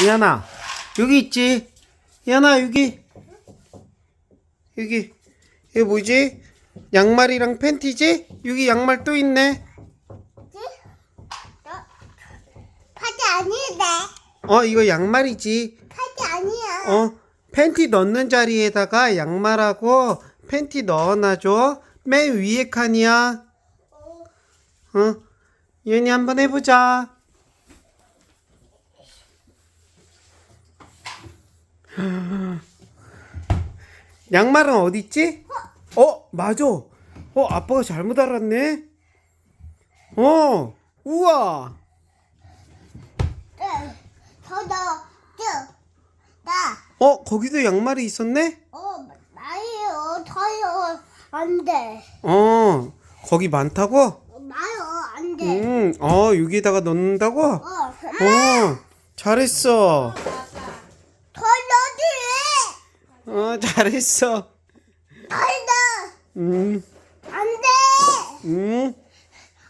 이하나 여기 있지? 이하나 여기. 여기. 이게 뭐지? 양말이랑 팬티지? 여기 양말 또 있네. 파지 아닌데. 어 이거 양말이지. 파지 아니야. 어 팬티 넣는 자리에다가 양말하고 팬티 넣어놔줘. 맨 위에 칸이야. 어. 이현이 한번 해보자 양말은 어디 있지? 어 맞아 어 아빠가 잘못 알았네 어 우와. 쭉. 나. 어 거기도 양말이 있었네 어, 나요. 더요. 안 돼. 어 거기 많다고? 어, 나요. 안 돼. 음, 어, 여기에다가 넣는다고? 어. 어, 잘했어. 어, 잘했어. 더 넣어. 음, 안 돼. 음.